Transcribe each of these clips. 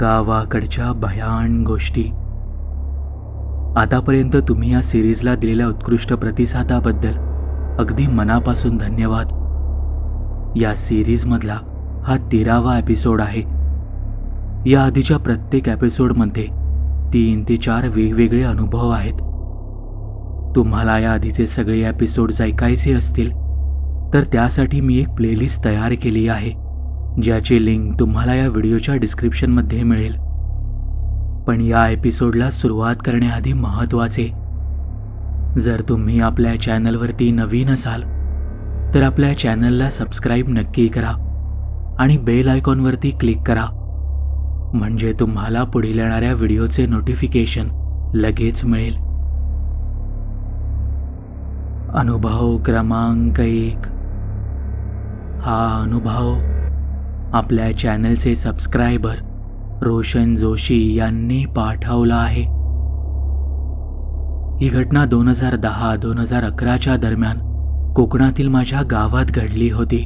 गावाकडच्या भयान गोष्टी. आतापर्यंत तुम्ही या सिरीजला दिलेल्या उत्कृष्ट प्रतिसादाबद्दल अगदी मनापासून धन्यवाद. या सिरीजमधला हा तेरावा एपिसोड आहे. या आधीच्या प्रत्येक एपिसोडमध्ये तीन ते चार वेगवेगळे अनुभव आहेत. तुम्हाला या आधीचे सगळे एपिसोड्स ऐकायचे असतील तर त्यासाठी मी एक प्लेलिस्ट तयार केली आहे. ज्याची लिंक तुम्हाला या व्हिडिओच्या डिस्क्रिप्शनमध्ये मिळेल. पण या एपिसोडला सुरुवात करण्याआधी महत्त्वाचे जर तुम्ही आपल्या चॅनलवरती नवीन असाल तर आपल्या चॅनलला सबस्क्राईब नक्की करा आणि बेल आयकॉनवरती क्लिक करा. म्हणजे तुम्हाला पुढील येणाऱ्या व्हिडिओचे नोटिफिकेशन लगेच मिळेल. अनुभव क्रमांक एक. हा अनुभव आपल्या चॅनलचे सबस्क्रायबर रोशन जोशी यांनी पाठवला आहे. ही घटना दोन हजार दहा दोन हजार अकराच्या दरम्यान कोकणातील माझ्या गावात घडली होती.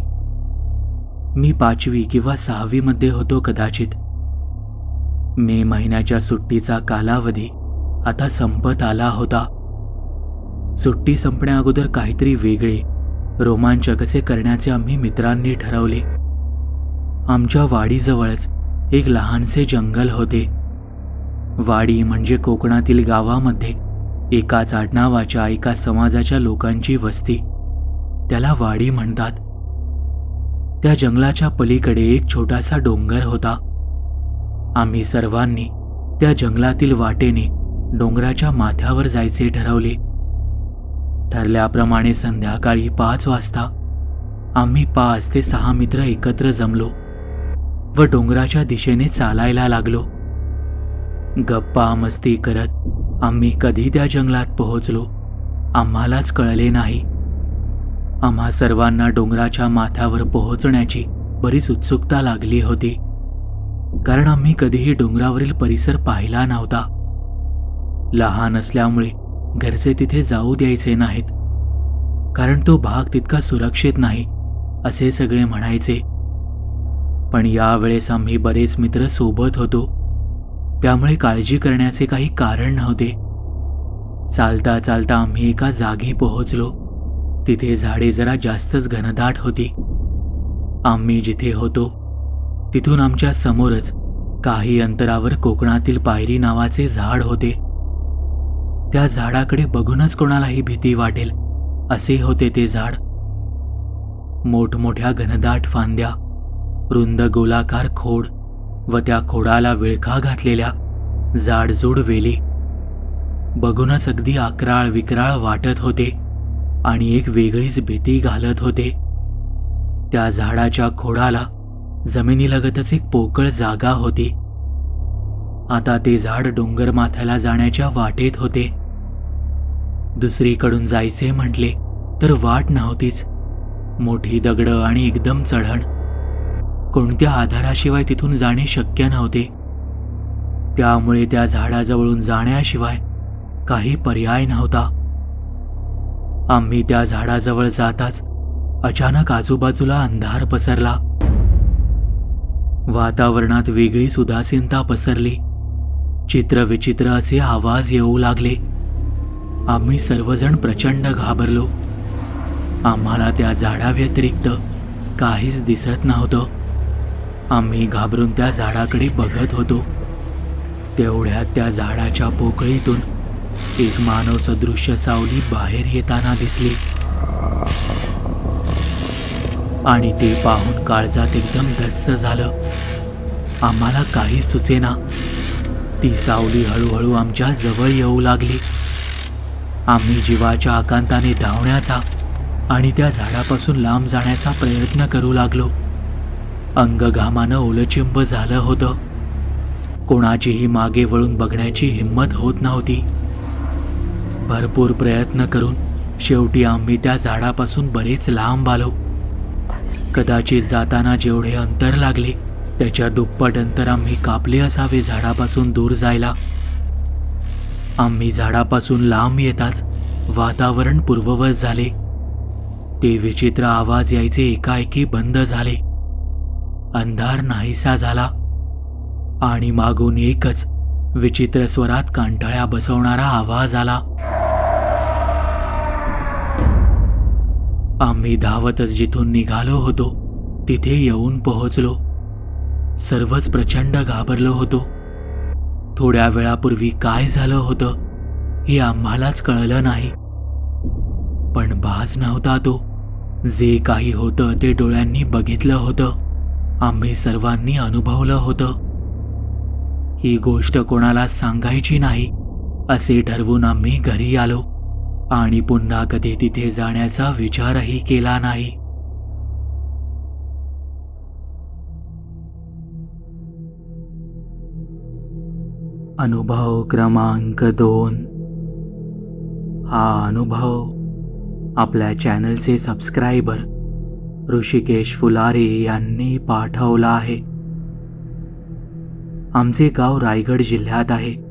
मी पाचवी किंवा सहावीमध्ये होतो कदाचित. मे महिन्याच्या सुट्टीचा कालावधी आता संपत आला होता. सुट्टी संपण्याअगोदर काहीतरी वेगळे रोमांचक असे करण्याचे आम्ही मित्रांनी ठरवले. आमच्या वाडीजवळच एक लहानसे जंगल होते. वाडी म्हणजे कोकणातील गावामध्ये एकाच आडनावाच्या एका समाजाच्या लोकांची वस्ती. त्याला वाडी म्हणतात. त्या जंगलाच्या पलीकडे एक छोटासा डोंगर होता. आम्ही सर्वांनी त्या जंगलातील वाटेने डोंगराच्या माथ्यावर जायचे ठरवले. ठरल्याप्रमाणे संध्याकाळी पाच वाजता आम्ही पाच ते सहा मित्र एकत्र जमलो. व डोंगराच्या दिशेने चालायला लागलो. गप्पा मस्ती करत आम्ही कधी त्या जंगलात पोहोचलो आम्हालाच कळले नाही. आम्हा सर्वांना डोंगराच्या माथ्यावर पोहोचण्याची बरीच उत्सुकता लागली होती कारण आम्ही कधीही डोंगरावरील परिसर पाहिला नव्हता. लहान असल्यामुळे घरचे तिथे जाऊ द्यायचे नाहीत कारण तो भाग तितका सुरक्षित नाही असे सगळे म्हणायचे. पण यावेळेस आम्ही बरेच मित्र सोबत होतो. त्यामुळे काळजी करण्याचे काही कारण नव्हते. चालता चालता आम्ही एका जागी पोहोचलो. तिथे झाडे जरा जास्तच घनदाट होती. आम्ही जिथे होतो तिथून आमच्या समोरच काही अंतरावर कोकणातील पायरी नावाचे झाड होते. त्या झाडाकडे बघूनच कोणालाही भीती वाटेल असे होते ते झाड. मोठमोठ्या घनदाट फांद्या रुंद गोलाकार खोड व त्या खोडाला विळखा घातलेल्या जाडजूड वेली. बघूनच अगदी आक्राळ विक्राळ वाटत होते आणि एक वेगळीच भीती घालत होते. त्या झाडाच्या खोडाला जमिनीलगतच एक पोकळ जागा होती. आता ते झाड डोंगर माथ्याला जाण्याच्या वाटेत होते. दुसरीकडून जायचे म्हटले तर वाट नव्हतीच. मोठी दगडं आणि एकदम चढण कोणत्या आधाराशिवाय तिथून जाणे शक्य नव्हते. त्यामुळे त्या झाडाजवळून जाण्याशिवाय काही पर्याय नव्हता. आम्ही त्या झाडाजवळ जाताच अचानक आजूबाजूला अंधार पसरला. वातावरणात वेगळीच उदासीनता पसरली. चित्रविचित्र असे आवाज येऊ लागले. आम्ही सर्वजण प्रचंड घाबरलो. आम्हाला त्या झाडाव्यतिरिक्त काहीच दिसत नव्हतं. आम्ही घाबरून त्या झाडाकडे बघत होतो. तेवढ्यात त्या झाडाच्या पोकळीतून एक मानव सदृश्य सावली बाहेर येताना दिसली. आणि ते पाहून काळजात एकदम धस्स झालं. आम्हाला काहीच सुचेना. ती सावली हळूहळू आमच्या जवळ येऊ लागली. आम्ही जीवाच्या आकांताने धावण्याचा आणि त्या झाडापासून लांब जाण्याचा प्रयत्न करू लागलो. अंग घामानं ओलचिंब झालं होतं. कोणाचीही मागे वळून बघण्याची हिंमत होत नव्हती. भरपूर प्रयत्न करून शेवटी आम्ही त्या झाडापासून बरेच लांब आलो. कदाचित जाताना जेवढे अंतर लागले त्याच्या दुप्पट अंतर आम्ही कापले असावे झाडापासून दूर जायला. आम्ही झाडापासून लांब येताच वातावरण पूर्ववत झाले. ते विचित्र आवाज यायचे एकाएकी बंद झाले. अंधार नाहीसा झाला. आणि मागून एकच विचित्र स्वरात कांटाळ्या बसवणारा आवाज आला. आम्ही धावतच जिथून निघालो होतो तिथे येऊन पोहोचलो. सर्वच प्रचंड घाबरलो होतो. थोड्या वेळापूर्वी काय झालं होतं हे आम्हालाच कळलं नाही. पण बाज नव्हता तो. जे काही होतं ते डोळ्यांनी बघितलं होतं. आम्ही सर्वांनी अनुभवलं होतं. ही गोष्ट कोणाला सांगायची नाही असे ठरवून आम्ही घरी आलो आणि पुन्हा कधी तिथे जाण्याचा विचारही केला नाही. अनुभव क्रमांक दोन. हा अनुभव आपल्या चॅनलचे सबस्क्रायबर ऋषिकेश फुलारे यांनी पाठवला आहे. आमचे गाव रायगड जिल्ह्यात आहे.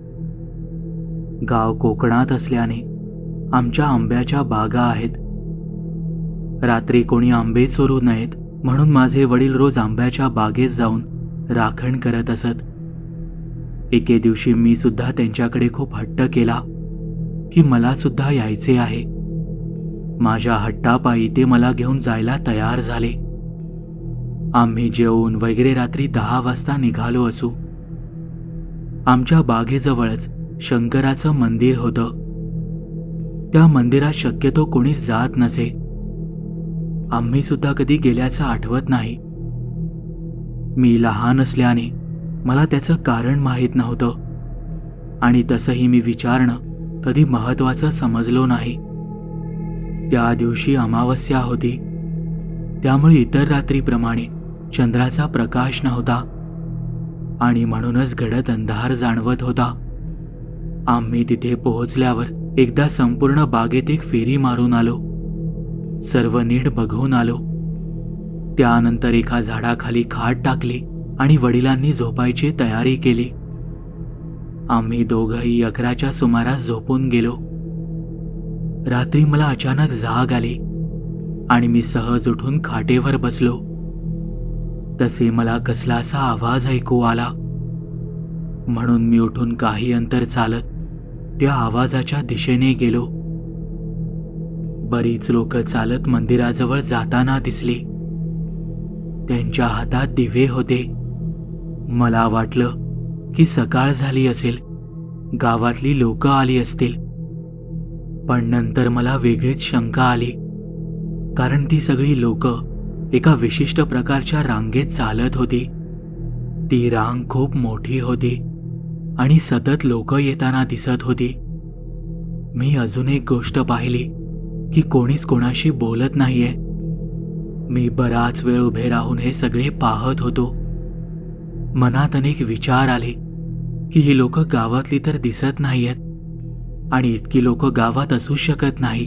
गाव कोकणात असल्याने आमच्या आंब्याच्या बागा आहेत. रात्री कोणी आंबे चोरू नयेत म्हणून माझे वडील रोज आंब्याच्या बागेत जाऊन राखण करत असत. एके दिवशी मी सुद्धा त्यांच्याकडे खूप हट्ट केला की मला सुद्धा यायचे आहे. माझ्या हट्टापायी ते मला घेऊन जायला तयार झाले. आम्ही जेवून वगैरे रात्री दहा वाजता निघालो असू. आमच्या बागेजवळच शंकराचं मंदिर होतं. त्या मंदिरात शक्यतो कोणीच जात नसे. आम्ही सुद्धा कधी गेल्याचं आठवत नाही. मी लहान असल्याने मला त्याचं कारण माहीत नव्हतं. आणि तसंही मी विचारणं कधी महत्वाचं समजलो नाही. त्या दिवशी अमावस्या होती. त्यामुळे इतर रात्रीप्रमाणे चंद्राचा प्रकाश नव्हता आणि म्हणूनच घडत अंधार जाणवत होता. आम्ही तिथे पोहोचल्यावर एकदा संपूर्ण बागेत एक फेरी मारून आलो. सर्व नीट बघून आलो. त्यानंतर एका झाडाखाली खाट टाकली आणि वडिलांनी झोपायची तयारी केली. आम्ही दोघंही अकराच्या सुमारास झोपून गेलो. रात्री मला अचानक जाग आली आणि मी सहज उठून खाटेवर बसलो. तसे मला कसलासा आवाज ऐकू आला. म्हणून मी उठून काही अंतर चालत त्या आवाजाच्या दिशेने गेलो. बरीच लोक चालत मंदिराजवळ जाताना दिसली. त्यांच्या हातात दिवे होते. मला वाटलं की सकाळ झाली असेल. गावातली लोक आली असतील. पण नंतर मला वेगळीच शंका आली. कारण ती सगळी लोक एका विशिष्ट प्रकारच्या रांगेत चालत होती. ती रांग खूप मोठी होती आणि सतत लोक येताना दिसत होती. मी अजून एक गोष्ट पाहिली की कोणीच कोणाशी बोलत नाहीये. मी बराच वेळ उभे राहून हे सगळे पाहत होतो. मनात अनेक विचार आले की ही लोक गावातली तर दिसत नाहीयेत. आणि इतकी लोक गावात असू शकत नाही.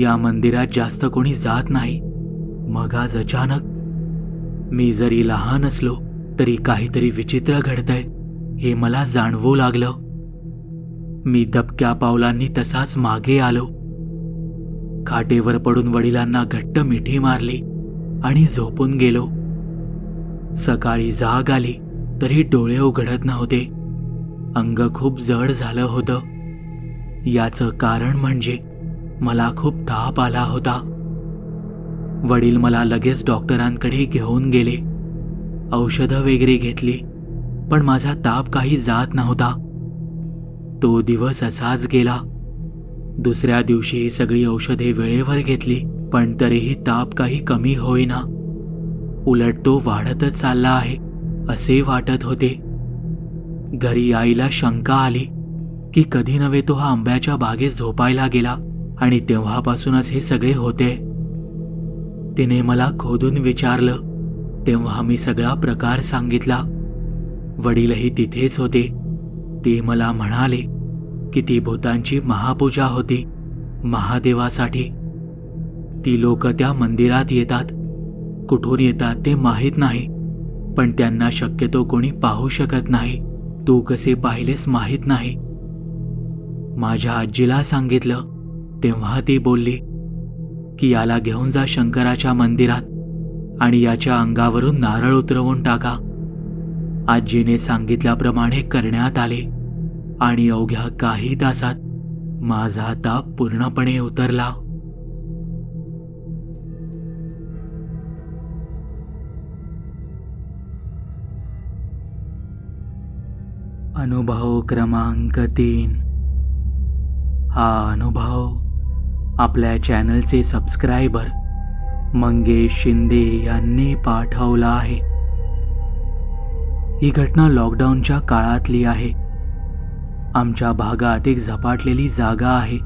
या मंदिरात जास्त कोणी जात नाही. मग आज अचानक मी जरी लहान असलो तरी काहीतरी विचित्र घडतंय हे मला जाणवू लागलं. मी दबक्या पावलांनी तसाच मागे आलो. खाटेवर पडून वडिलांना घट्ट मिठी मारली आणि झोपून गेलो. सकाळी जाग आली तरी डोळे उघडत नव्हते. अंग खूप जड झालं होतं. याचं कारण म्हणजे मला खूप ताप आला होता. वडील मला लगेच डॉक्टरांकडे घेऊन गेले. औषधं वगैरे घेतली पण माझा ताप काही जात नव्हता. तो दिवस असाच गेला. दुसऱ्या दिवशी सगळी औषधे वेळेवर घेतली पण तरीही ताप काही कमी होईना. उलट तो वाढतच चालला आहे असे वाटत होते. घरी आईला शंका आली. की कधी नव्हे तो हा आंब्याच्या बागेत झोपायला गेला आणि तेव्हापासूनच हे सगळे होते. तिने मला खोदून विचारलं. तेव्हा मी सगळा प्रकार सांगितला. वडीलही तिथेच होते. ते मला म्हणाले की ती भूतांची महापूजा होती महादेवासाठी. ती लोक त्या मंदिरात येतात. कुठून येतात ते माहीत नाही पण त्यांना शक्यतो कोणी पाहू शकत नाही. तू कसे पाहिलेस माहीत नाही. माझ्या आजीला सांगितलं तेव्हा ती बोलली की याला घेऊन जा शंकराच्या मंदिरात आणि याच्या अंगावरून नारळ उतरवून टाका. आजीने सांगितल्याप्रमाणे करण्यात आले आणि अवघ्या काही तासात माझा ताप पूर्णपणे उतरला. अनुभव क्रमांक तीन. हा अनुभव आपल्या चॅनलचे सबस्क्रायबर मंगेश शिंदे यांनी पाठवला आहे. ही घटना लॉकडाऊनच्या काळातली आहे. आमच्या भागात एक झपाटलेली जागा आहे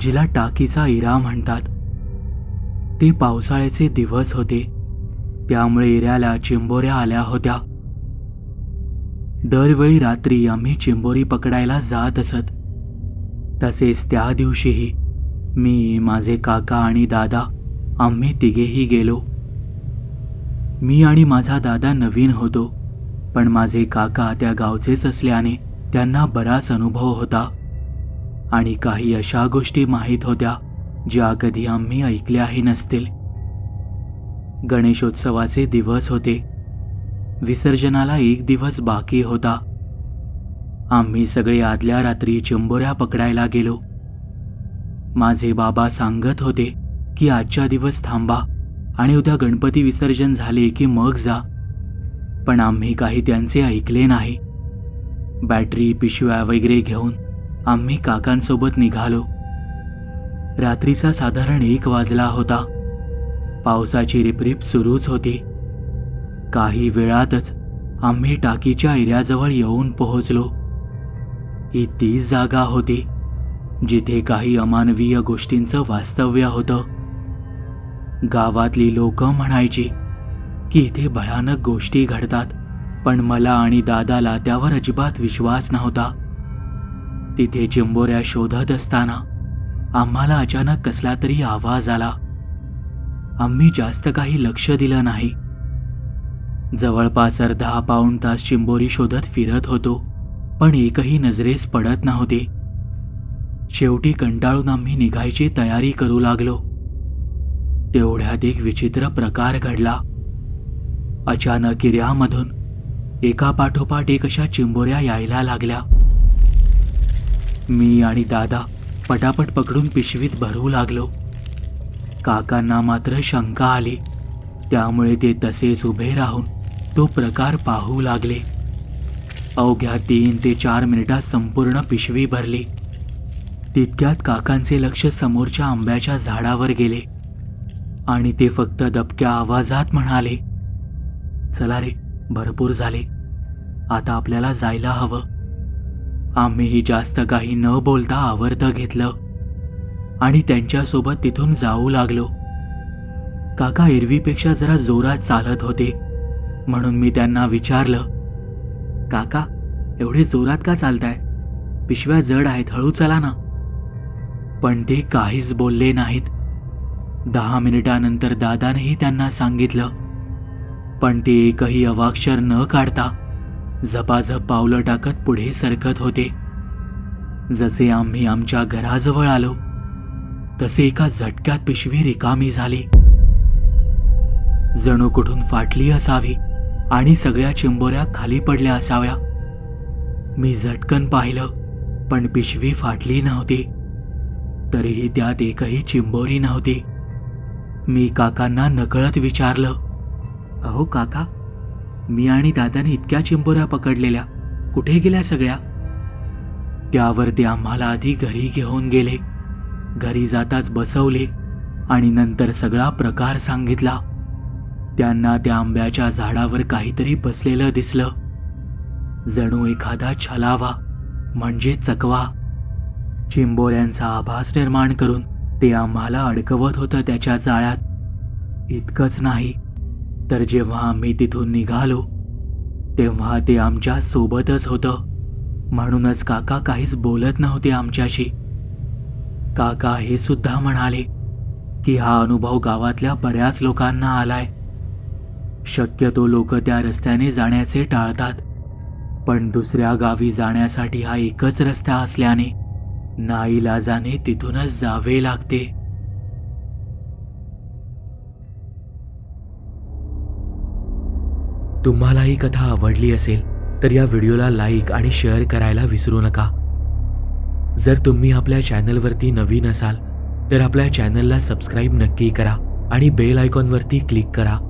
जिला टाकीचा इरा म्हणतात. ते पावसाळ्याचे दिवस होते त्यामुळे इऱ्याला चिंबोऱ्या आल्या होत्या. दरवेळी रात्री आम्ही चिंबोरी पकडायला जात असत. तसेच त्या दिवशीही मी माझे काका आणि दादा आम्ही तिघेही गेलो. मी आणि माझा दादा नवीन होतो पण माझे काका त्या गावचेच असल्याने त्यांना बराच अनुभव होता. आणि काही अशा गोष्टी माहीत होत्या ज्या कधी आम्ही ऐकल्याही नसतील. गणेशोत्सवाचे दिवस होते. विसर्जनाला एक दिवस बाकी होता. आम्ही सगळे आदल्या रात्री चिंबोऱ्या पकडायला गेलो. माझे बाबा सांगत होते की आजच्या दिवस थांबा आणि उद्या गणपती विसर्जन झाले की मग जा. पण आम्ही काही त्यांचे ऐकले नाही. बॅटरी पिशव्या वगैरे घेऊन आम्ही काकांसोबत निघालो. रात्रीचा साधारण एक वाजला होता. पावसाची रिपरिप सुरूच होती. काही वेळातच आम्ही टाकीच्या एऱ्याजवळ येऊन पोहोचलो. ही तीच जागा होती जिथे काही अमानवीय गोष्टींचं वास्तव्य होतं. गावातली लोक म्हणायची की इथे भयानक गोष्टी घडतात पण मला आणि दादाला त्यावर अजिबात विश्वास नव्हता. तिथे चिंबोऱ्या शोधत असताना आम्हाला अचानक कसला तरी आवाज आला. आम्ही जास्त काही लक्ष दिलं नाही. जवळपास अर्धा पाऊण तास चिंबोरी शोधत फिरत होतो. पण एकही नजरेस पडत नव्हते. शेवटी कंटाळून आम्ही निघायची तयारी करू लागलो. तेवढ्यात एक विचित्र प्रकार घडला. अचानक किर्यामधून एका पाठोपाठ एक अशा चिंबोऱ्या यायला लागल्या. मी आणि दादा पटापट पकडून पिशवीत भरू लागलो. काकांना मात्र शंका आली. त्यामुळे ते तसेच उभे राहून तो प्रकार पाहू लागले. अवघ्या तीन ते चार मिनिटात संपूर्ण पिशवी भरली. तितक्यात काकांचे लक्ष समोरच्या आंब्याच्या झाडावर गेले आणि ते फक्त दबक्या आवाजात म्हणाले चला रे भरपूर झाले. आता आपल्याला जायला हवं. आम्हीही जास्त काही न बोलता आवर्त घेतलं आणि त्यांच्यासोबत तिथून जाऊ लागलो. काका एरवीपेक्षा जरा जोरात चालत होते म्हणून मी त्यांना विचारलं काका एवढे जोरात का चालताय? पिशव्या जड आहेत हळू चला ना. पण ते काहीच बोलले नाहीत. दहा मिनिटानंतर दादानेही त्यांना सांगितलं. पण ते एकही अवाक्षर न काढता झपाझप पावलं टाकत पुढे सरकत होते. जसे आम्ही आमच्या घराजवळ आलो तसे एका झटक्यात पिशवी रिकामी झाली. जणू कुठून फाटली असावी. आणि सगळ्या चिंबोऱ्या खाली पडल्या असाव्या. मी झटकन पाहिलं पण पिशवी फाटली नव्हती. तरीही त्यात एकही चिंबोरी नव्हती. मी काकांना नकळत विचारलं अहो काका मी आणि दादाने इतक्या चिंबोऱ्या पकडलेल्या कुठे गेल्या सगळ्या? त्यावर ते आम्हाला आधी घरी घेऊन गेले. घरी जाताच बसवले आणि नंतर सगळा प्रकार सांगितला. त्यांना त्या आंब्याच्या झाडावर काहीतरी बसलेलं दिसलं. जणू एखादा छलावा म्हणजे चकवा. चिंबोऱ्यांचा आभास निर्माण करून ते आम्हाला अडकवत होतं त्याच्या जाळ्यात. इतकंच नाही तर जेव्हा आम्ही तिथून निघालो तेव्हा ते आमच्या सोबतच होतं. म्हणूनच काका काहीच बोलत नव्हते आमच्याशी. काका हे सुद्धा म्हणाले की हा अनुभव गावातल्या बऱ्याच लोकांना आलाय. शक्यतो लोक त्या रस्त्याने जाण्याचे टाळतात. पण दुसऱ्या गावी जाण्यासाठी हा एकच रस्ता असल्याने नाईलाजाने तिथूनच जावे लागते. तुम्हाला ही कथा आवडली असेल तर या व्हिडिओला लाईक आणि शेअर करायला विसरू नका. जर तुम्ही आपल्या चॅनलवरती नवीन असाल तर आपल्या चॅनलला सबस्क्राईब नक्की करा आणि बेल आयकॉनवरती क्लिक करा.